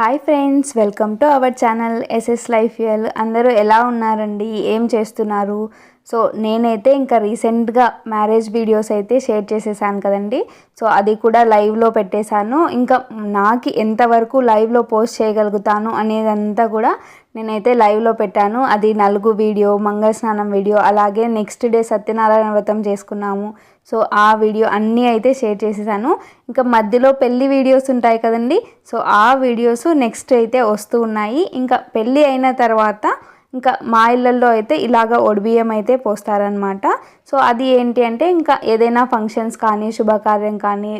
Hi friends welcome to our channel SS life L అందరూ ఎలా ఉన్నారండి? ఏం చేస్తున్నారు? సో నేనైతే ఇంకా రీసెంట్గా మ్యారేజ్ వీడియోస్ అయితే షేర్ చేసేసాను కదండి. సో అది కూడా లైవ్లో పెట్టేశాను. ఇంకా నాకు ఎంతవరకు లైవ్లో పోస్ట్ చేయగలుగుతాను అనేదంతా కూడా నేనైతే లైవ్లో పెట్టాను. అది నలుగు వీడియో మంగళ స్నానం వీడియో అలాగే నెక్స్ట్ డే సత్యనారాయణ వ్రతం చేసుకున్నాము. సో ఆ వీడియో అన్నీ అయితే షేర్ చేసేసాను. ఇంకా మధ్యలో పెళ్ళి వీడియోస్ ఉంటాయి కదండి. సో ఆ వీడియోస్ నెక్స్ట్ అయితే వస్తూ ఉన్నాయి. ఇంకా పెళ్ళి అయిన తర్వాత ఇంకా మా ఇళ్ళల్లో అయితే ఇలాగ ఒడిబియ్యం అయితే పోస్తారనమాట సో అది ఏంటి అంటే ఇంకా ఏదైనా ఫంక్షన్స్ కానీ శుభకార్యం కానీ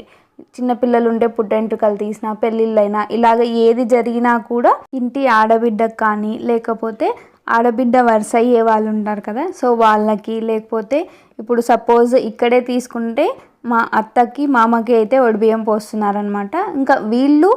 చిన్నపిల్లలు ఉంటే పుట్టెంటుకలు తీసిన పెళ్ళిళ్ళైనా ఇలాగ ఏది జరిగినా కూడా ఇంటి ఆడబిడ్డకు కానీ లేకపోతే ఆడబిడ్డ వరుస అయ్యే వాళ్ళు ఉంటారు కదా. సో వాళ్ళకి లేకపోతే ఇప్పుడు సపోజ్ ఇక్కడే తీసుకుంటే మా అత్తకి మామకి అయితే ఒడిబియ్యం పోస్తున్నారనమాట ఇంకా వీళ్ళు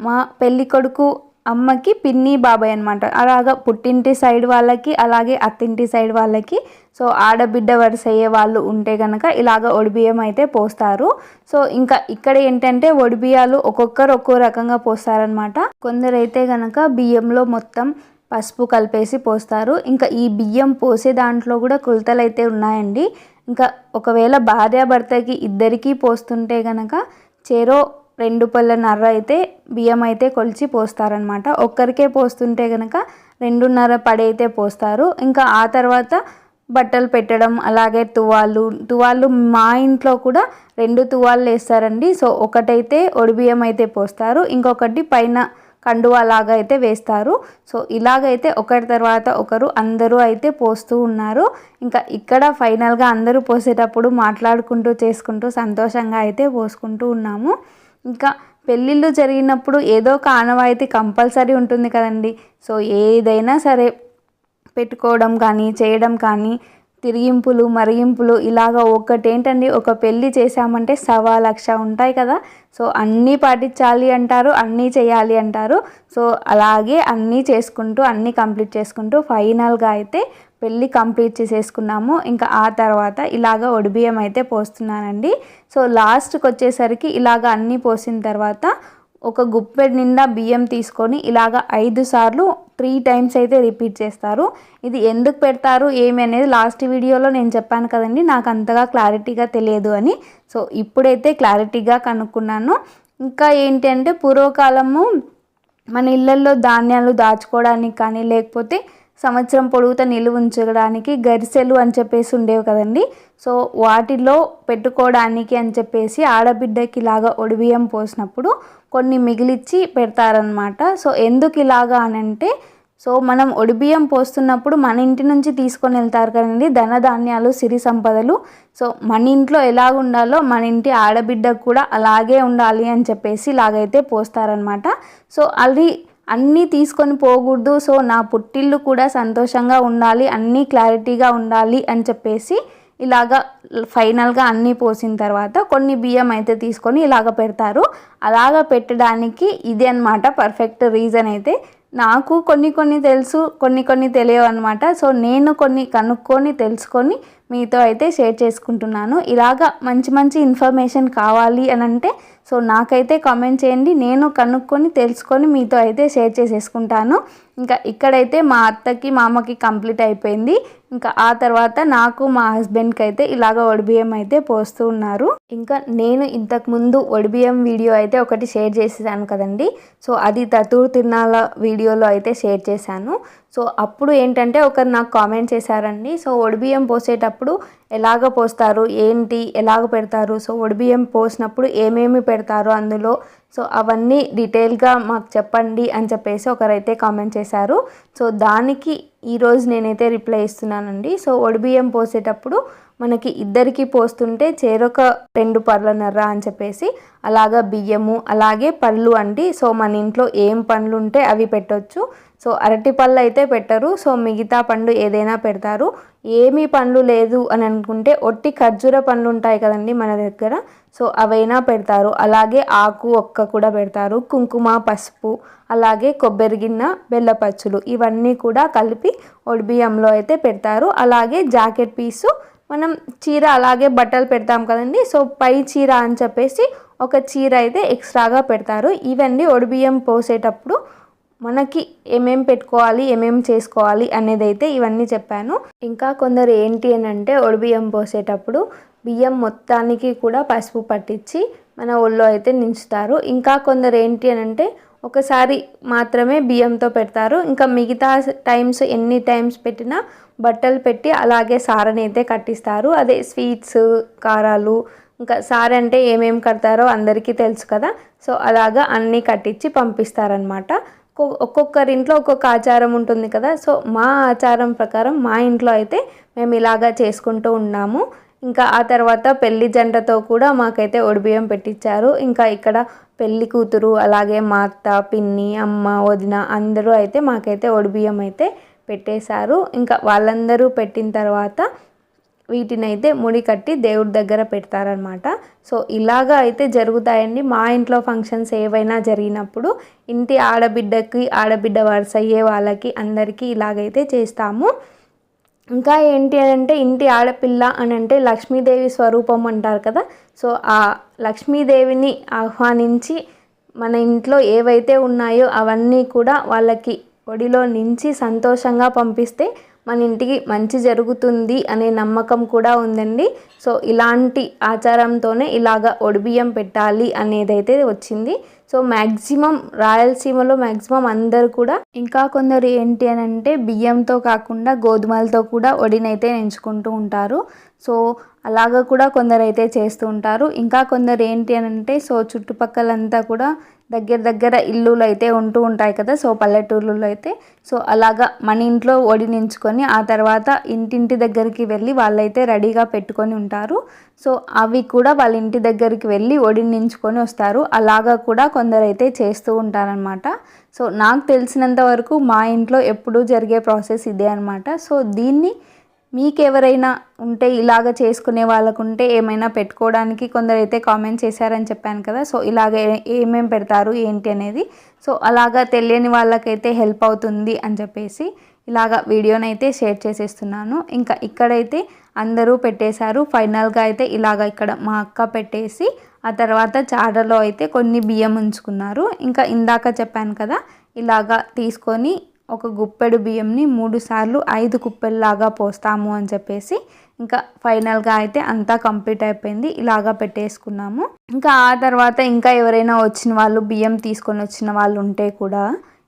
మా పెళ్ళి కొడుకు అమ్మకి పిన్ని బాబాయ్ అనమాట అలాగా పుట్టింటి సైడ్ వాళ్ళకి అలాగే అత్తింటి సైడ్ వాళ్ళకి. సో ఆడబిడ్డ వరుస అయ్యే వాళ్ళు ఉంటే కనుక ఇలాగ ఒడిబియ్యం అయితే పోస్తారు. సో ఇంకా ఇక్కడ ఏంటంటే ఒడిబియ్యాలు ఒక్కొక్కరు ఒక్కో రకంగా పోస్తారనమాట కొందరైతే కనుక బియ్యంలో మొత్తం పసుపు కలిపేసి పోస్తారు. ఇంకా ఈ బియ్యం పోసే దాంట్లో కూడా కొలతలు అయితే ఉన్నాయండి. ఇంకా ఒకవేళ భార్యాభర్తకి ఇద్దరికీ పోస్తుంటే కనుక చేరో రెండు పళ్ళ నర్ర అయితే బియ్యం అయితే కొలిచి పోస్తారనమాట ఒక్కరికే పోస్తుంటే కనుక రెండున్నర పడి అయితే పోస్తారు. ఇంకా ఆ తర్వాత బట్టలు పెట్టడం అలాగే తువాళ్ళు తువాళ్ళు మా ఇంట్లో కూడా రెండు తువాళ్ళు వేస్తారండి. సో ఒకటైతే ఒడిబియ్యం అయితే పోస్తారు ఇంకొకటి పైన కండువా లాగా అయితే వేస్తారు. సో ఇలాగైతే ఒకరి తర్వాత ఒకరు అందరూ అయితే పోస్తూ ఉన్నారు. ఇంకా ఇక్కడ ఫైనల్గా అందరూ పోసేటప్పుడు మాట్లాడుకుంటూ చేసుకుంటూ సంతోషంగా అయితే పోసుకుంటూ ఉన్నాము. ఇంకా పెళ్ళిళ్ళు జరిగినప్పుడు ఏదో ఒక ఆనవాయితీ కంపల్సరీ ఉంటుంది కదండి. సో ఏదైనా సరే పెట్టుకోవడం కానీ చేయడం కానీ తిరిగింపులు మరిగింపులు ఇలాగ ఒకటేంటండి? ఒక పెళ్ళి చేశామంటే సవా లక్ష ఉంటాయి కదా. సో అన్నీ పాటించాలి అంటారు అన్నీ చేయాలి అంటారు. సో అలాగే అన్నీ చేసుకుంటూ అన్నీ కంప్లీట్ చేసుకుంటూ ఫైనల్గా అయితే పెళ్ళి కంప్లీట్ చేసేసుకున్నాము. ఇంకా ఆ తర్వాత ఇలాగ ఒడిబియ్యం అయితే పోస్తున్నానండి. సో లాస్ట్కి వచ్చేసరికి ఇలాగ అన్నీ పోసిన తర్వాత ఒక గుప్పెడు నిండా బియ్యం తీసుకొని ఇలాగ ఐదు సార్లు త్రీ టైమ్స్ అయితే రిపీట్ చేస్తారు. ఇది ఎందుకు పెడతారు? ఏమి అనేది లాస్ట్ వీడియోలో నేను చెప్పాను కదండి. నాకు అంతగా క్లారిటీగా తెలియదు అని. సో ఇప్పుడైతే క్లారిటీగా కనుక్కున్నాను. ఇంకా ఏంటంటే పూర్వకాలము మన ఇళ్ళల్లో ధాన్యాలు దాచుకోవడానికి కానీ లేకపోతే సంవత్సరం పొడుగుతా నిలువ ఉంచడానికి గరిసెలు అని చెప్పేసి ఉండేవి కదండి. సో వాటిలో పెట్టుకోవడానికి అని చెప్పేసి ఆడబిడ్డకి ఇలాగా ఒడిబియ్యం పోసినప్పుడు కొన్ని మిగిలిచ్చి పెడతారనమాట సో ఎందుకు ఇలాగా అని అంటే సో మనం ఒడిబియ్యం పోస్తున్నప్పుడు మన ఇంటి నుంచి తీసుకొని వెళ్తారు కదండి ధనధాన్యాలు సిరి సంపదలు. సో మన ఇంట్లో ఎలా ఉండాలో మన ఇంటి ఆడబిడ్డకు కూడా అలాగే ఉండాలి అని చెప్పేసి ఇలాగైతే పోస్తారనమాట సో అది అన్నీ తీసుకొని పోకూడదు. సో నా పుట్టిల్లు కూడా సంతోషంగా ఉండాలి అన్నీ క్లారిటీగా ఉండాలి అని చెప్పేసి ఇలాగ ఫైనల్గా అన్నీ పోసిన తర్వాత కొన్ని బియ్యం అయితే తీసుకొని ఇలాగ పెడతారు. అలాగ పెట్టడానికి ఇది అనమాట పర్ఫెక్ట్ రీజన్ అయితే. నాకు కొన్ని కొన్ని తెలుసు కొన్ని కొన్ని తెలియవు అనమాట సో నేను కొన్ని కనుక్కొని తెలుసుకొని మీతో అయితే షేర్ చేసుకుంటున్నాను. ఇలాగ మంచి మంచి ఇన్ఫర్మేషన్ కావాలి అని అంటే సో నాకైతే కామెంట్ చేయండి. నేను కనుక్కొని తెలుసుకొని మీతో అయితే షేర్ చేసేసుకుంటాను. ఇంకా ఇక్కడైతే మా అత్తకి మా అమ్మకి కంప్లీట్ అయిపోయింది. ఇంకా ఆ తర్వాత నాకు మా హస్బెండ్కి అయితే ఇలాగ ఒడిబియ్యం అయితే పోస్తూ ఉన్నారు. ఇంకా నేను ఇంతకు ముందు ఒడిబియ్యం వీడియో అయితే ఒకటి షేర్ చేసేసాను కదండి. సో అది తతూరు తిన్నాల వీడియోలో అయితే షేర్ చేశాను. సో అప్పుడు ఏంటంటే ఒకరు నాకు కామెంట్ చేశారండి. సో ఒడిబియ్యం పోసేటప్పుడు ఎలాగ పోస్తారు? ఏంటి? ఎలాగ పెడతారు? సో ఒడిబియ్యం పోసినప్పుడు ఏమేమి పెడతారు అందులో? సో అవన్నీ డీటెయిల్గా మాకు చెప్పండి అని చెప్పేసి ఒకరైతే కామెంట్ చేశారు. సో దానికి ఈరోజు నేనైతే రిప్లై ఇస్తున్నానండి. సో ఒడిబియ్యం పోసేటప్పుడు మనకి ఇద్దరికి పోస్తుంటే చేరొక రెండు పర్లన్నర అని చెప్పేసి అలాగా బియ్యము అలాగే పళ్ళు అండి. సో మన ఇంట్లో ఏం పండ్లు ఉంటే అవి పెట్టొచ్చు. సో అరటి పళ్ళు అయితే పెట్టరు. సో మిగతా పండు ఏదైనా పెడతారు. ఏమీ పండ్లు లేదు అని అనుకుంటే ఒట్టి ఖర్జూర పండ్లు ఉంటాయి కదండి మన దగ్గర. సో అవైనా పెడతారు. అలాగే ఆకు ఒక్క కూడా పెడతారు. కుంకుమ పసుపు అలాగే కొబ్బరి గిన్నె బెల్లపచ్చులు ఇవన్నీ కూడా కలిపి ఒడిబియ్యంలో అయితే పెడతారు. అలాగే జాకెట్ పీసు మనం చీర అలాగే బట్టలు పెడతాం కదండి. సో పై చీర అని చెప్పేసి ఒక చీర అయితే ఎక్స్ట్రాగా పెడతారు. ఇవన్నీ ఒడిబియ్యం పోసేటప్పుడు మనకి ఏమేం పెట్టుకోవాలి ఏమేం చేసుకోవాలి అనేది అయితే ఇవన్నీ చెప్పాను. ఇంకా కొందరు ఏంటి అని అంటే ఒడిబియ్యం పోసేటప్పుడు బియ్యం మొత్తానికి కూడా పసుపు పట్టించి మన ఒళ్ళో అయితే నించుతారు. ఇంకా కొందరు ఏంటి అని అంటే ఒకసారి మాత్రమే బియ్యంతో పెడతారు. ఇంకా మిగతా టైమ్స్ ఎన్ని టైమ్స్ పెట్టినా బట్టలు పెట్టి అలాగే సారని అయితే కట్టిస్తారు. అదే స్వీట్స్ కారాలు ఇంకా సార్ అంటే ఏమేమి కడతారో అందరికీ తెలుసు కదా. సో అలాగా అన్నీ కట్టించి పంపిస్తారనమాట ఒక్కొక్కరింట్లో ఒక్కొక్క ఆచారం ఉంటుంది కదా. సో మా ఆచారం ప్రకారం మా ఇంట్లో అయితే మేము ఇలాగా చేసుకుంటూ ఉన్నాము. ఇంకా ఆ తర్వాత పెళ్ళి జంటతో కూడా మాకైతే ఒడిబియ్యం పెట్టించారు ఇంకా ఇక్కడ పెళ్ళి కూతురు అలాగే మా అత్త పిన్ని అమ్మ వదిన అందరూ అయితే మాకైతే ఒడిబియ్యం అయితే పెట్టేశారు. ఇంకా వాళ్ళందరూ పెట్టిన తర్వాత వీటిని అయితే ముడి కట్టి దేవుడి దగ్గర పెడతారనమాట సో ఇలాగా అయితే జరుగుతాయండి. మా ఇంట్లో ఫంక్షన్స్ ఏవైనా జరిగినప్పుడు ఇంటి ఆడబిడ్డకి ఆడబిడ్డ వరుస అయ్యే వాళ్ళకి అందరికీ ఇలాగైతే చేస్తాము. ఇంకా ఏంటి అంటే ఇంటి ఆడపిల్ల అని అంటే లక్ష్మీదేవి స్వరూపం అంటారు కదా. సో ఆ లక్ష్మీదేవిని ఆహ్వానించి మన ఇంట్లో ఏవైతే ఉన్నాయో అవన్నీ కూడా వాళ్ళకి ఒడిలో నుంచి సంతోషంగా పంపిస్తే మన ఇంటికి మంచి జరుగుతుంది అనే నమ్మకం కూడా ఉందండి. సో ఇలాంటి ఆచారంతోనే ఇలాగ ఒడిబియ్యం పెట్టాలి అనేదైతే వచ్చింది. సో మ్యాక్సిమం రాయలసీమలో మ్యాక్సిమం అందరు కూడా ఇంకా కొందరు ఏంటి అని అంటే బియ్యంతో కాకుండా గోధుమలతో కూడా ఒడినైతే ఎంచుకుంటూ ఉంటారు. సో అలాగ కూడా కొందరు అయితే చేస్తూ ఉంటారు. ఇంకా కొందరు ఏంటి అని అంటే సో చుట్టుపక్కలంతా కూడా దగ్గర దగ్గర ఇల్లులు అయితే ఉంటూ ఉంటాయి కదా సో పల్లెటూర్లలో అయితే. సో అలాగా మన ఇంట్లో ఒడినించుకొని ఆ తర్వాత ఇంటింటి దగ్గరికి వెళ్ళి వాళ్ళైతే రెడీగా పెట్టుకొని ఉంటారు. సో అవి కూడా వాళ్ళ ఇంటి దగ్గరికి వెళ్ళి ఒడినించుకొని వస్తారు. అలాగా కూడా కొందరైతే చేస్తూ ఉంటారనమాట సో నాకు తెలిసినంత వరకు మా ఇంట్లో ఎప్పుడూ జరిగే ప్రాసెస్ ఇదే అనమాట సో దీన్ని మీకు ఎవరైనా ఉంటే ఇలాగ చేసుకునే వాళ్ళకు ఉంటే ఏమైనా పెట్టుకోవడానికి కొందరైతే కామెంట్ చేశారని చెప్పాను కదా సో ఇలాగ ఏమేమి పెడతారు ఏంటి అనేది. సో అలాగా తెలియని వాళ్ళకైతే హెల్ప్ అవుతుంది అని చెప్పేసి ఇలాగ వీడియోనైతే షేర్ చేసేస్తున్నాను. ఇంకా ఇక్కడైతే అందరూ పెట్టేశారు. ఫైనల్గా అయితే ఇలాగ ఇక్కడ మా అక్క పెట్టేసి ఆ తర్వాత చాడలో అయితే కొన్ని బియ్యం ఉంచుకున్నారు. ఇంకా ఇందాక చెప్పాను కదా ఇలాగా తీసుకొని ఒక గుప్పెడు బియ్యంని మూడు సార్లు ఐదు కుప్పెల్లాగా పోస్తాము అని చెప్పేసి ఇంకా ఫైనల్గా అయితే అంతా కంప్లీట్ అయిపోయింది. ఇలాగా పెట్టేసుకున్నాము. ఇంకా ఆ తర్వాత ఇంకా ఎవరైనా వచ్చిన వాళ్ళు బియ్యం తీసుకొని వచ్చిన వాళ్ళు ఉంటే కూడా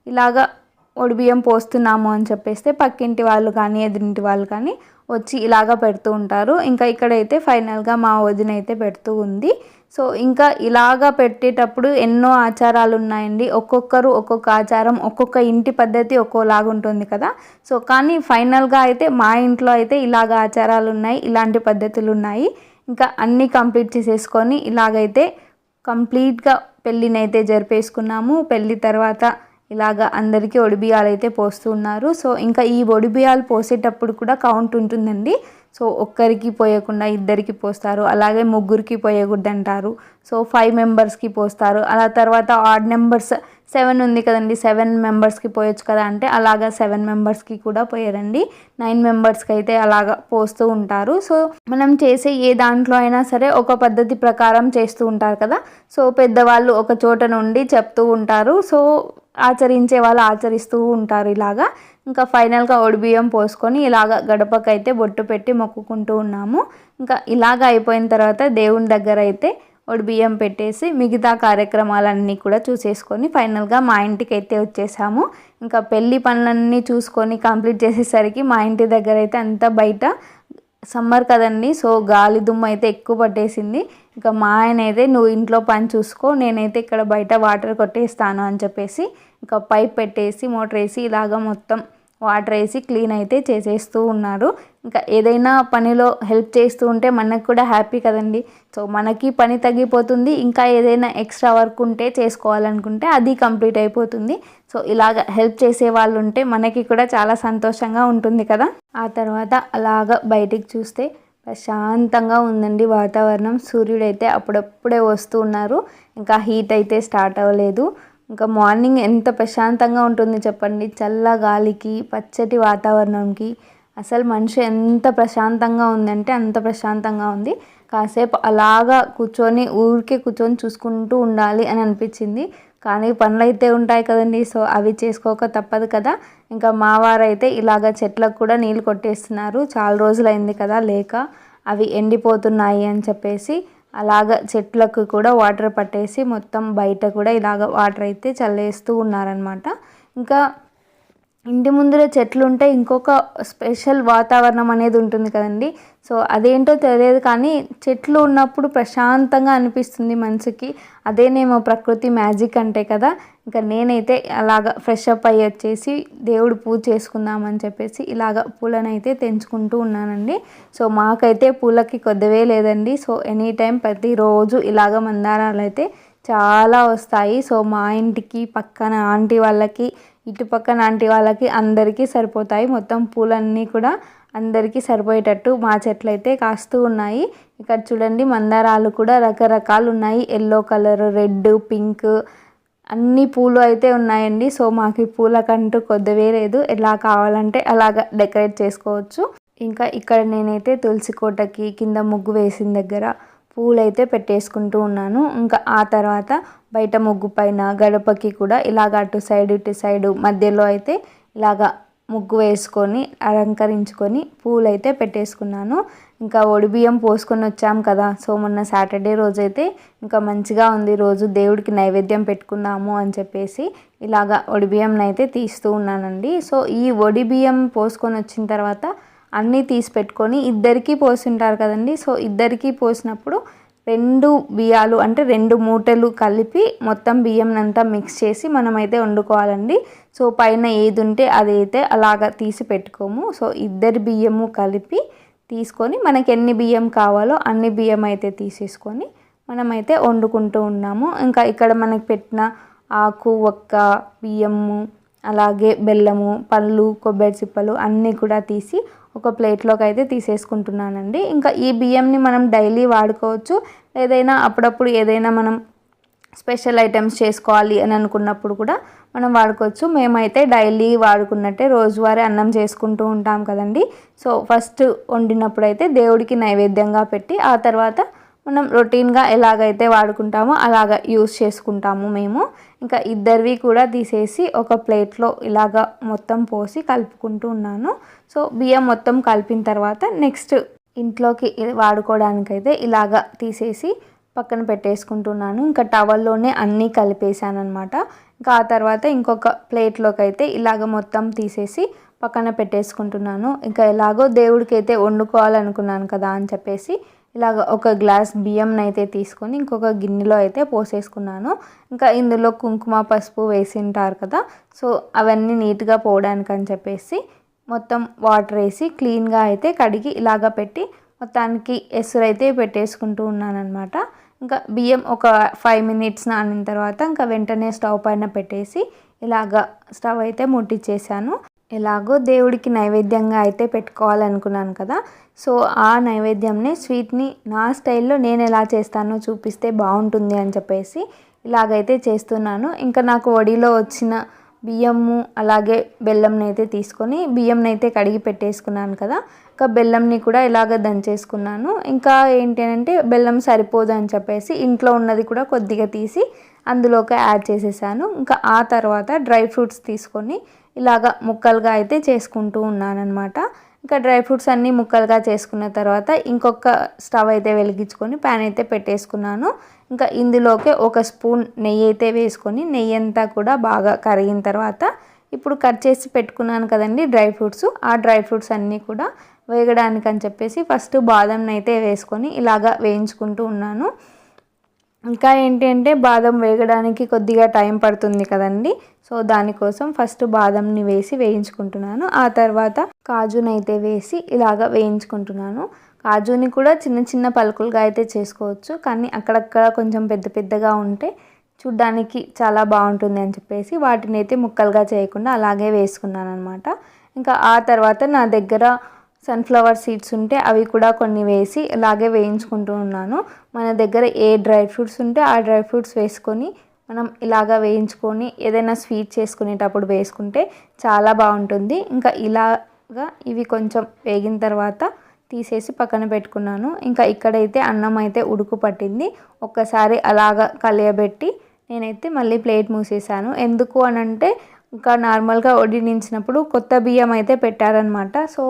ఇలాగా ఒడి బియ్యం పోస్తున్నాము అని చెప్పేస్తే పక్కింటి వాళ్ళు కానీ ఎదురింటి వాళ్ళు కానీ వచ్చి ఇలాగా పెడుతూ ఉంటారు. ఇంకా ఇక్కడైతే ఫైనల్గా మా వదిన అయితే పెడుతూ ఉంది. సో ఇంకా ఇలాగా పెట్టేటప్పుడు ఎన్నో ఆచారాలు ఉన్నాయండి ఒక్కొక్కరు ఒక్కొక్క ఆచారం ఒక్కొక్క ఇంటి పద్ధతి ఒక్కోలాగా ఉంటుంది కదా. సో కానీ ఫైనల్గా అయితే మా ఇంట్లో అయితే ఇలాగ ఆచారాలు ఉన్నాయి ఇలాంటి పద్ధతులు ఉన్నాయి ఇంకా అన్నీ కంప్లీట్ చేసేసుకొని ఇలాగైతే కంప్లీట్గా పెళ్ళినైతే జరిపేసుకున్నాము. పెళ్ళి తర్వాత ఇలాగ అందరికీ ఒడిబియాలు అయితే పోస్తూ ఉన్నారు. సో ఇంకా ఈ ఒడిబియాలు పోసేటప్పుడు కూడా కౌంట్ ఉంటుందండి. సో ఒక్కరికి పోయకుండా ఇద్దరికి పోస్తారు. అలాగే ముగ్గురికి పోయకూడదు అంటారు సో ఫైవ్ మెంబర్స్కి పోస్తారు. అలా తర్వాత ఆడ్ నెంబర్స్ సెవెన్ ఉంది కదండి. సెవెన్ మెంబర్స్కి పోయొచ్చు కదా అంటే అలాగా సెవెన్ మెంబర్స్కి కూడా పోయారండి. నైన్ మెంబర్స్కి అయితే అలాగా పోస్తూ ఉంటారు. సో మనం చేసే ఏ దాంట్లో అయినా సరే ఒక పద్ధతి ప్రకారం చేస్తూ ఉంటారు కదా. సో పెద్దవాళ్ళు ఒక చోట నుండి చెప్తూ ఉంటారు. సో ఆచరించే వాళ్ళు ఆచరిస్తూ ఉంటారు ఇలాగా. ఇంకా ఫైనల్గా ఒడిబియ్యం పోసుకొని ఇలాగ గడపకైతే బొట్టు పెట్టి మొక్కుకుంటూ ఉన్నాము. ఇంకా ఇలాగ అయిపోయిన తర్వాత దేవుని దగ్గర అయితే బియ్యం పెట్టేసి మిగతా కార్యక్రమాలన్నీ కూడా చూసేసుకొని ఫైనల్గా మా ఇంటికి అయితే వచ్చేసాము. ఇంకా పెళ్ళి పనులన్నీ చూసుకొని కంప్లీట్ చేసేసరికి మా ఇంటి దగ్గర అయితే అంతా బయట సమ్మర్ కదండి సో గాలి దుమ్ము అయితే ఎక్కువ పట్టేసింది. ఇంకా మా ఆయన అయితే నువ్వు ఇంట్లో పని చూసుకో నేనైతే ఇక్కడ బయట వాటర్ కొట్టేస్తాను అని చెప్పేసి ఇంకా పైప్ పెట్టేసి మోటర్ వేసి ఇలాగ మొత్తం వాటర్ వేసి క్లీన్ అయితే చేసేస్తూ ఉన్నారు. ఇంకా ఏదైనా పనిలో హెల్ప్ చేస్తూ ఉంటే మనకు కూడా హ్యాపీ కదండి. సో మనకి పని తగ్గిపోతుంది. ఇంకా ఏదైనా ఎక్స్ట్రా వర్క్ ఉంటే చేసుకోవాలనుకుంటే అది కంప్లీట్ అయిపోతుంది. సో ఇలాగ హెల్ప్ చేసే వాళ్ళు ఉంటే మనకి కూడా చాలా సంతోషంగా ఉంటుంది కదా. ఆ తర్వాత అలాగ బయటికి చూస్తే ప్రశాంతంగా ఉందండి వాతావరణం. సూర్యుడైతే అప్పుడప్పుడే వస్తూ ఉన్నారు. ఇంకా హీట్ అయితే స్టార్ట్ అవ్వలేదు. ఇంకా మార్నింగ్ ఎంత ప్రశాంతంగా ఉంటుంది చెప్పండి. చల్ల గాలికి పచ్చటి వాతావరణంకి. అసలు మనిషి ఎంత ప్రశాంతంగా ఉందంటే అంత ప్రశాంతంగా ఉంది. కాసేపు అలాగా కూర్చొని ఊరికే కూర్చొని చూసుకుంటూ ఉండాలి అని అనిపించింది. కానీ పనులు అయితే ఉంటాయి కదండి సో అవి చేసుకోక తప్పదు కదా. ఇంకా మా వారైతే ఇలాగ చెట్లకు కూడా నీళ్ళు కొట్టేస్తున్నారు. చాలా రోజులైంది కదా లేక అవి ఎండిపోతున్నాయి అని చెప్పేసి అలాగ చెట్లకు కూడా వాటర్ పట్టేసి మొత్తం బయట కూడా ఇలాగ వాటర్ అయితే చల్లేస్తూ ఉన్నారనమాట ఇంకా ఇంటి ముందర చెట్లు ఉంటే ఇంకొక స్పెషల్ వాతావరణం అనేది ఉంటుంది కదండి. సో అదేంటో తెలియదు కానీ చెట్లు ఉన్నప్పుడు ప్రశాంతంగా అనిపిస్తుంది మనసుకి. అదేనేమో ప్రకృతి మ్యాజిక్ అంటే కదా. ఇంకా నేనైతే అలాగ ఫ్రెష్ అప్ అయ్యి వచ్చేసి దేవుడు పూజ చేసుకుందామని చెప్పేసి ఇలాగ పూలను అయితే తెంచుకుంటూ ఉన్నానండి. సో మాకైతే పూలకి కొద్దివే లేదండి. సో ఎనీ టైం ప్రతిరోజు ఇలాగ మందారాలు అయితే చాలా వస్తాయి. సో మా ఇంటికి పక్కన ఆంటీ వాళ్ళకి ఇటు పక్కన ఆంటీ వాళ్ళకి అందరికీ సరిపోతాయి. మొత్తం పూలన్నీ కూడా అందరికీ సరిపోయేటట్టు మా చెట్లు అయితే కాస్తూ ఉన్నాయి. ఇక్కడ చూడండి మందారాలు కూడా రకరకాలు ఉన్నాయి ఎల్లో కలర్ రెడ్ పింక్ అన్ని పూలు అయితే ఉన్నాయండి. సో మాకు పూలకంటూ కొద్దివే లేదు. ఎలా కావాలంటే అలాగ డెకరేట్ చేసుకోవచ్చు. ఇంకా ఇక్కడ నేనైతే తులసి కోటకి కింద ముగ్గు వేసిన దగ్గర పూలైతే పెట్టేసుకుంటూ ఉన్నాను. ఇంకా ఆ తర్వాత బయట ముగ్గు పైన గడపకి కూడా ఇలాగ అటు సైడ్ ఇటు సైడ్ మధ్యలో అయితే ఇలాగ ముగ్గు వేసుకొని అలంకరించుకొని పూలైతే పెట్టేసుకున్నాను. ఇంకా ఒడిబియ్యం పోసుకొని వచ్చాం కదా సో మొన్న సాటర్డే రోజైతే ఇంకా మంచిగా ఉంది రోజు దేవుడికి నైవేద్యం పెట్టుకుందాము అని చెప్పేసి ఇలాగా ఒడిబియ్యం అయితే తీస్తూ ఉన్నానండి. సో ఈ ఒడిబియ్యం పోసుకొని వచ్చిన తర్వాత అన్నీ తీసి పెట్టుకొని ఇద్దరికీ పోసింటారు కదండి సో ఇద్దరికీ పోసినప్పుడు రెండు బియ్యాలు అంటే రెండు మూటలు కలిపి మొత్తం బియ్యం అంతా మిక్స్ చేసి మనమైతే వండుకోవాలండి. సో పైన ఏది ఉంటే అదైతే అలాగ తీసి పెట్టుకోము. సో ఇద్దరి బియ్యము కలిపి తీసుకొని మనకి ఎన్ని బియ్యం కావాలో అన్ని బియ్యం అయితే తీసేసుకొని మనమైతే వండుకుంటూ ఉన్నాము. ఇంకా ఇక్కడ మనకి పెట్టిన ఆకు ఒక్క బియ్యము అలాగే బెల్లము పళ్ళు కొబ్బరి చిప్పలు అన్నీ కూడా తీసి ఒక ప్లేట్లోకి అయితే తీసేసుకుంటున్నానండి. ఇంకా ఈ బియ్యంని మనం డైలీ వాడుకోవచ్చు. ఏదైనా అప్పుడప్పుడు ఏదైనా మనం స్పెషల్ ఐటమ్స్ చేసుకోవాలి అని అనుకున్నప్పుడు కూడా మనం వాడుకోవచ్చు. మేమైతే డైలీ వాడుకున్నట్టే రోజువారీ అన్నం చేసుకుంటూ ఉంటాం కదండి. సో ఫస్ట్ వండినప్పుడు అయితే దేవుడికి నైవేద్యంగా పెట్టి ఆ తర్వాత మనం రొటీన్గా ఎలాగైతే వాడుకుంటామో అలాగ యూస్ చేసుకుంటాము మేము. ఇంకా ఇద్దరివి కూడా తీసేసి ఒక ప్లేట్లో ఇలాగ మొత్తం పోసి కలుపుకుంటూ ఉన్నాను. సో బియ్యం మొత్తం కలిపిన తర్వాత నెక్స్ట్ ఇంట్లోకి వాడుకోవడానికైతే ఇలాగ తీసేసి పక్కన పెట్టేసుకుంటున్నాను. ఇంకా టవల్లోనే అన్నీ కలిపేసాను అనమాట ఇంకా ఆ తర్వాత ఇంకొక ప్లేట్లోకి అయితే ఇలాగ మొత్తం తీసేసి పక్కన పెట్టేసుకుంటున్నాను. ఇంకా ఎలాగో దేవుడికి అయితే వండుకోవాలనుకున్నాను కదా అని చెప్పేసి ఇలాగ ఒక గ్లాస్ బియ్యం అయితే తీసుకొని ఇంకొక గిన్నెలో అయితే పోసేసుకున్నాను. ఇంకా ఇందులో కుంకుమ పసుపు వేసింటారు కదా. సో అవన్నీ నీట్గా పోవడానికి అని చెప్పేసి మొత్తం వాటర్ వేసి క్లీన్గా అయితే కడిగి ఇలాగ పెట్టి మొత్తానికి ఎసురు అయితే పెట్టేసుకుంటూ ఉన్నానమాట ఇంకా బియ్యం ఒక ఫైవ్ మినిట్స్ నానిన తర్వాత ఇంకా వెంటనే స్టవ్ పైన పెట్టేసి ఇలాగ స్టవ్ అయితే ముట్టించేసాను ఎలాగో దేవుడికి నైవేద్యంగా అయితే పెట్టుకోవాలనుకున్నాను కదా. సో ఆ నైవేద్యంని స్వీట్ని నా స్టైల్లో నేను ఎలా చేస్తానో చూపిస్తే బాగుంటుంది అని చెప్పేసి ఇలాగైతే చేస్తున్నాను. ఇంకా నాకు వడిలో వచ్చిన బియ్యము అలాగే బెల్లంని అయితే తీసుకొని బియ్యంని అయితే కడిగి పెట్టేసుకున్నాను కదా. ఇంకా బెల్లంని కూడా ఇలాగ దంచేసుకున్నాను. ఇంకా ఏంటి అంటే బెల్లం సరిపోదు అని చెప్పేసి ఇంట్లో ఉన్నది కూడా కొద్దిగా తీసి అందులోకి యాడ్ చేసేసాను. ఇంకా ఆ తర్వాత డ్రై ఫ్రూట్స్ తీసుకొని ఇలాగ ముక్కలుగా అయితే చేసుకుంటూ ఉన్నానన్నమాట. ఇంకా డ్రై ఫ్రూట్స్ అన్నీ ముక్కలుగా చేసుకున్న తర్వాత ఇంకొక స్టవ్ అయితే వెలిగించుకొని ప్యాన్ అయితే పెట్టేసుకున్నాను. ఇంకా ఇందులోకి ఒక స్పూన్ నెయ్యి అయితే వేసుకొని నెయ్యి అంతా కూడా బాగా కరిగిన తర్వాత ఇప్పుడు కట్ చేసి పెట్టుకున్నాను కదండి డ్రై ఫ్రూట్స్. ఆ డ్రై ఫ్రూట్స్ అన్నీ కూడా వేగడానికి అని చెప్పేసి ఫస్ట్ బాదంని అయితే వేసుకొని ఇలాగా వేయించుకుంటూ ఉన్నాను. ఇంకా ఏంటి అంటే బాదం వేగడానికి కొద్దిగా టైం పడుతుంది కదండి. సో దానికోసం ఫస్ట్ బాదంని వేసి వేయించుకుంటున్నాను. ఆ తర్వాత కాజుని అయితే వేసి ఇలాగ వేయించుకుంటున్నాను. కాజుని కూడా చిన్న చిన్న పలుకులుగా అయితే చేసుకోవచ్చు. కానీ అక్కడక్కడ కొంచెం పెద్ద పెద్దగా ఉంటే చూడ్డానికి చాలా బాగుంటుంది అని చెప్పేసి వాటిని అయితే ముక్కలుగా చేయకుండా అలాగే వేసుకున్నాను అనమాట ఇంకా ఆ తర్వాత నా దగ్గర సన్ఫ్లవర్ సీడ్స్ ఉంటే అవి కూడా కొన్ని వేసి ఇలాగే వేయించుకుంటూ ఉన్నాను. మన దగ్గర ఏ డ్రై ఫ్రూట్స్ ఉంటే ఆ డ్రై ఫ్రూట్స్ వేసుకొని మనం ఇలాగా వేయించుకొని ఏదైనా స్వీట్ చేసుకునేటప్పుడు వేసుకుంటే చాలా బాగుంటుంది. ఇంకా ఇలాగా ఇవి కొంచెం వేగిన తర్వాత తీసేసి పక్కన పెట్టుకున్నాను. ఇంకా ఇక్కడైతే అన్నం అయితే ఉడుకు పట్టింది. ఒక్కసారి అలాగా కలియబెట్టి నేనైతే మళ్ళీ ప్లేట్ మూసేసాను ఎందుకు అని అంటే ఇంకా నార్మల్గా వడ్డించినప్పుడు కొత్త బియ్యం అయితే పెట్టారనమాట. సో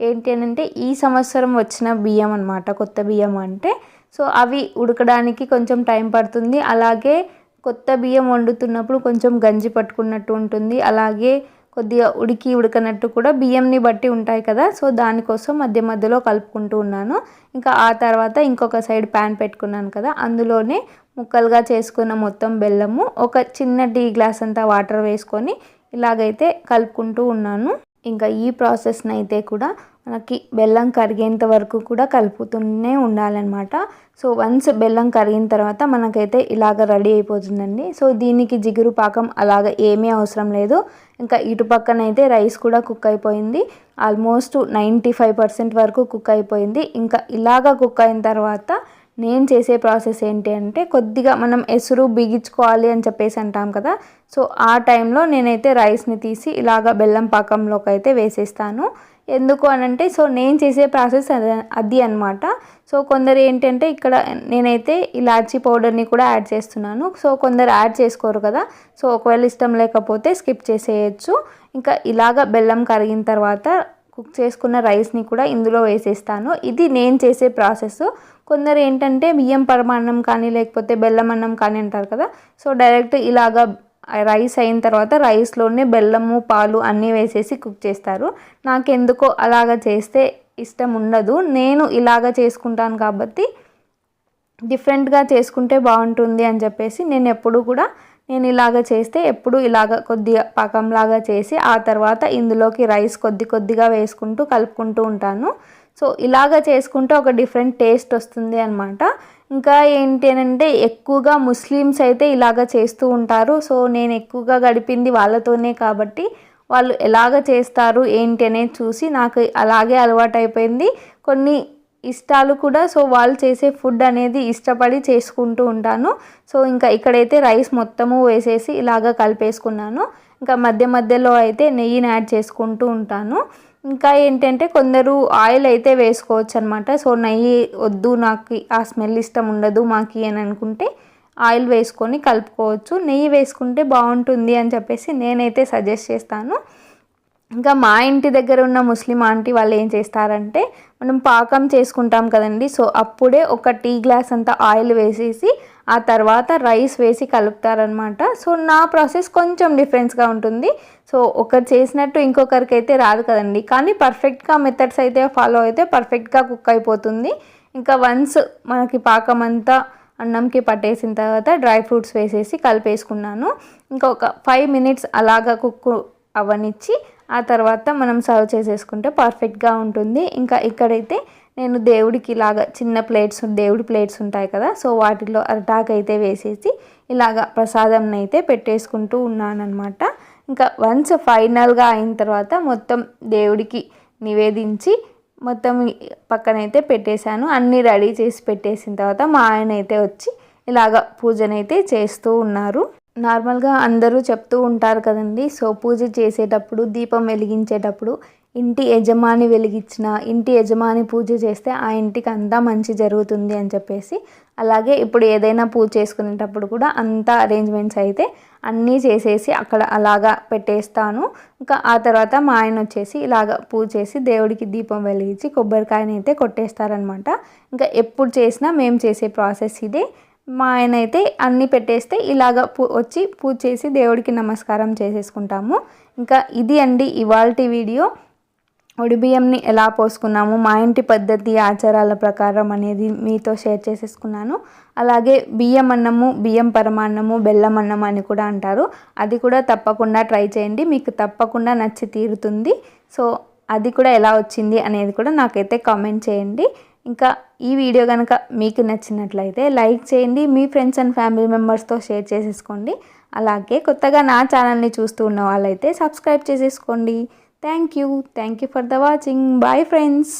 ఏంటి అని అంటే ఈ సంవత్సరం వచ్చిన బియ్యం అనమాట కొత్త బియ్యం అంటే. సో అవి ఉడకడానికి కొంచెం టైం పడుతుంది. అలాగే కొత్త బియ్యం వండుతున్నప్పుడు కొంచెం గంజి పట్టుకున్నట్టు ఉంటుంది. అలాగే కొద్దిగా ఉడికి ఉడకనట్టు కూడా బియ్యంని బట్టి ఉంటాయి కదా. సో దానికోసం మధ్య మధ్యలో కలుపుకుంటూ ఉన్నాను. ఇంకా ఆ తర్వాత ఇంకొక సైడ్ ప్యాన్ పెట్టుకున్నాను కదా. అందులోనే ముక్కలుగా చేసుకున్న మొత్తం బెల్లము ఒక చిన్న టీ గ్లాస్ అంతా వాటర్ వేసుకొని ఇలాగైతే కలుపుకుంటూ ఉన్నాను. ఇంకా ఈ ప్రాసెస్ని అయితే కూడా మనకి బెల్లం కరిగేంత వరకు కూడా కలుపుతూనే ఉండాలన్నమాట. సో వన్స్ బెల్లం కరిగిన తర్వాత మనకైతే ఇలాగ రెడీ అయిపోతుందండి. సో దీనికి జిగురు పాకం అలాగ ఏమీ అవసరం లేదు. ఇంకా ఇటు పక్కన అయితే రైస్ కూడా కుక్ అయిపోయింది. ఆల్మోస్ట్ నైంటీ ఫైవ్ పర్సెంట్ వరకు కుక్ అయిపోయింది. ఇంకా ఇలాగ కుక్ అయిన తర్వాత నేను చేసే ప్రాసెస్ ఏంటి అంటే కొద్దిగా మనం ఎసురు బిగించుకోవాలి అని చెప్పేసి అంటాం కదా. సో ఆ టైంలో నేనైతే రైస్ని తీసి ఇలాగ బెల్లం పాకంలోకి అయితే వేసేస్తాను. ఎందుకు అనంటే సో నేను చేసే ప్రాసెస్ అది అది అనమాట సో కొందరు ఏంటంటే ఇక్కడ నేనైతే ఇలాచీ పౌడర్ని కూడా యాడ్ చేస్తున్నాను. సో కొందరు యాడ్ చేసుకోరు కదా. సో ఒకవేళ ఇష్టం లేకపోతే స్కిప్ చేసేయచ్చు. ఇంకా ఇలాగ బెల్లం కరిగిన తర్వాత కుక్ చేసుకున్న రైస్ని కూడా ఇందులో వేసేస్తాను. ఇది నేను చేసే ప్రాసెస్. కొందరు ఏంటంటే బియ్యం పరమాన్నం కానీ లేకపోతే బెల్లం అన్నం కానీ అంటారు కదా. సో డైరెక్ట్ ఇలాగా రైస్ అయిన తర్వాత రైస్లోనే బెల్లము పాలు అన్నీ వేసేసి కుక్ చేస్తారు. నాకెందుకో అలాగ చేస్తే ఇష్టం ఉండదు. నేను ఇలాగ చేసుకుంటాను కాబట్టి డిఫరెంట్గా చేసుకుంటే బాగుంటుంది అని చెప్పేసి నేను ఎప్పుడూ కూడా నేను ఇలాగ చేస్తే ఎప్పుడు ఇలాగ కొద్దిగా పాకంలాగా చేసి ఆ తర్వాత ఇందులోకి రైస్ కొద్ది కొద్దిగా వేసుకుంటూ కలుపుకుంటూ ఉంటాను. సో ఇలాగ చేసుకుంటే ఒక డిఫరెంట్ టేస్ట్ వస్తుంది అనమాట ఇంకా ఏంటి అంటే ఎక్కువగా ముస్లిమ్స్ అయితే ఇలాగ చేస్తూ ఉంటారు. సో నేను ఎక్కువగా గడిపింది వాళ్ళతోనే కాబట్టి వాళ్ళు ఎలాగ చేస్తారు ఏంటి అనేది చూసి నాకు అలాగే అలవాటు అయిపోయింది కొన్ని ఇష్టాలు కూడా సో వాళ్ళు చేసే ఫుడ్ అనేది ఇష్టపడి చేసుకుంటూ ఉంటాను. సో ఇంకా ఇక్కడైతే రైస్ మొత్తము వేసేసి ఇలాగ కలిపేసుకున్నాను. ఇంకా మధ్య మధ్యలో అయితే నెయ్యిని యాడ్ చేసుకుంటూ ఉంటాను. ఇంకా ఏంటంటే కొందరు ఆయిల్ అయితే వేసుకోవచ్చు అనమాట సో నెయ్యి వద్దు నాకు ఆ స్మెల్ ఇష్టం ఉండదు మాకి అని అనుకుంటే ఆయిల్ వేసుకొని కలుపుకోవచ్చు. నెయ్యి వేసుకుంటే బాగుంటుంది అని చెప్పేసి నేనైతే సజెస్ట్ చేస్తాను. ఇంకా మా ఇంటి దగ్గర ఉన్న ముస్లిం ఆంటీ వాళ్ళు ఏం చేస్తారంటే మనం పాకం చేసుకుంటాం కదండి. సో అప్పుడే ఒక టీ గ్లాస్ అంతా ఆయిల్ వేసేసి ఆ తర్వాత రైస్ వేసి కలుపుతారనమాట సో నా ప్రాసెస్ కొంచెం డిఫరెన్స్గా ఉంటుంది. సో ఒకరు చేసినట్టు ఇంకొకరికి అయితే రాదు కదండి. కానీ పర్ఫెక్ట్గా మెథడ్స్ అయితే ఫాలో అయితే పర్ఫెక్ట్గా కుక్ అయిపోతుంది. ఇంకా వన్స్ మనకి పాకం అంతా అన్నంకి పట్టేసిన తర్వాత డ్రై ఫ్రూట్స్ వేసేసి కలిపేసుకున్నాను. ఇంకా ఒక ఫైవ్ మినిట్స్ అలాగా కుక్ అవనిచ్చి ఆ తర్వాత మనం సర్వ్ చేసేసుకుంటే పర్ఫెక్ట్గా ఉంటుంది. ఇంకా ఇక్కడైతే నేను దేవుడికి ఇలాగ చిన్న ప్లేట్స్ దేవుడి ప్లేట్స్ ఉంటాయి కదా సో వాటిలో అరటాక్ అయితే వేసేసి ఇలాగ ప్రసాదం అయితే పెట్టేసుకుంటూ ఉన్నానమాట ఇంకా వన్స్ ఫైనల్గా అయిన తర్వాత మొత్తం దేవుడికి నివేదించి మొత్తం పక్కనైతే పెట్టేశాను. అన్నీ రెడీ చేసి పెట్టేసిన తర్వాత మా ఆయన అయితే వచ్చి ఇలాగ పూజనైతే చేస్తూ ఉన్నారు. నార్మల్గా అందరూ చెప్తూ ఉంటారు కదండి. సో పూజ చేసేటప్పుడు దీపం వెలిగించేటప్పుడు ఇంటి యజమాని వెలిగించిన ఇంటి యజమాని పూజ చేస్తే ఆ ఇంటికి అంతా మంచి జరుగుతుంది అని చెప్పేసి అలాగే ఇప్పుడు ఏదైనా పూజ చేసుకునేటప్పుడు కూడా అంతా అరేంజ్మెంట్స్ అయితే అన్నీ చేసేసి అక్కడ అలాగా పెట్టేస్తాను. ఇంకా ఆ తర్వాత మా ఆయన వచ్చేసి ఇలాగ పూజ చేసి దేవుడికి దీపం వెలిగించి కొబ్బరికాయని అయితే కొట్టేస్తారనమాట ఇంకా ఎప్పుడు చేసినా మేము చేసే ప్రాసెస్ ఇదే. మా ఆయన అయితే అన్నీ పెట్టేస్తే ఇలాగ వచ్చి పూజ చేసి దేవుడికి నమస్కారం చేసేసుకుంటాము. ఇంకా ఇది అండి ఇవాల్టి వీడియో. బియ్యంని ఎలా పోసుకున్నాము మా ఇంటి పద్ధతి ఆచారాల ప్రకారం అనేది మీతో షేర్ చేసేసుకున్నాను. అలాగే బియ్యం అన్నము బియ్యం పరమాన్నము బెల్లం అన్నం అని కూడా అంటారు. అది కూడా తప్పకుండా ట్రై చేయండి మీకు తప్పకుండా నచ్చి తీరుతుంది. సో అది కూడా ఎలా వచ్చింది అనేది కూడా నాకైతే కామెంట్ చేయండి. ఇంకా ఈ వీడియో కనుక మీకు నచ్చినట్లయితే లైక్ చేయండి మీ ఫ్రెండ్స్ అండ్ ఫ్యామిలీ మెంబర్స్తో షేర్ చేసేసుకోండి. అలాగే కొత్తగా నా ఛానల్ని చూస్తూ ఉన్న వాళ్ళైతే సబ్స్క్రైబ్ చేసేసుకోండి. Thank you. Thank you for the watching. Bye friends.